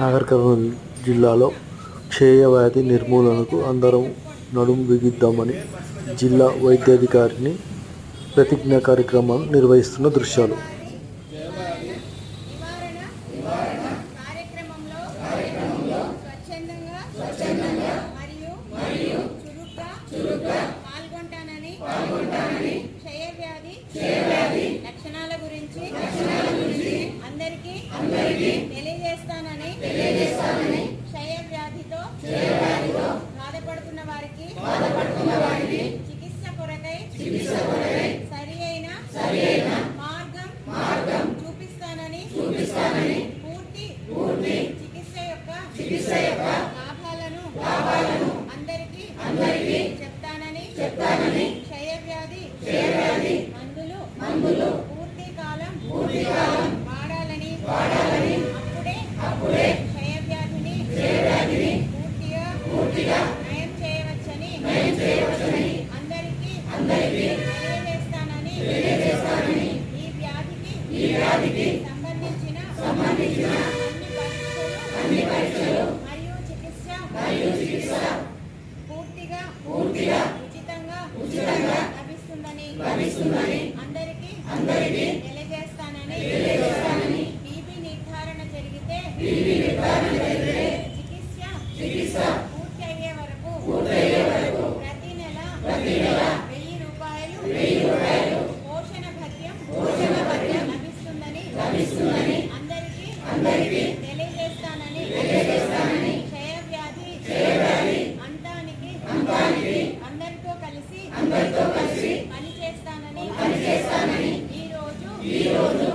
నాగర్ కర్నూలు జిల్లాలో క్షయవ్యాధి నిర్మూలనకు అందరం నడుం బిగిద్దామని జిల్లా వైద్యాధికారిని ప్రతిజ్ఞ కార్యక్రమాలు నిర్వహిస్తున్న దృశ్యాలు. పాల్గొంటానని క్షయవ్యాధి లక్షణాల గురించి అందరికీ తెలియజేస్తానని క్షయవ్యాధితో బాధపడుతున్న వారికి చికిత్స కొరకై సరి అయిన మార్గం చూపిస్తానని పూర్తి చికిత్స యొక్క లాభాలను అందరికీ చెప్తానని క్షయవ్యాధి మందులు మరియు చికిత్స పూర్తిగా పూర్తిగా ఉచితంగా ఉచితంగా లభిస్తుందని లభిస్తుందని అందరికీ అందరికీ తెలియజేస్తానని తెలియజేస్తానని నిర్ధారణ జరిగితే చికిత్స చికిత్స వరకు వరకు ప్రతి నెల వెయ్యి రూపాయలు. వెయ్యి పోషణ భత్యం. పోషణ భత్యం లభిస్తుందని లభిస్తుందని Dio tu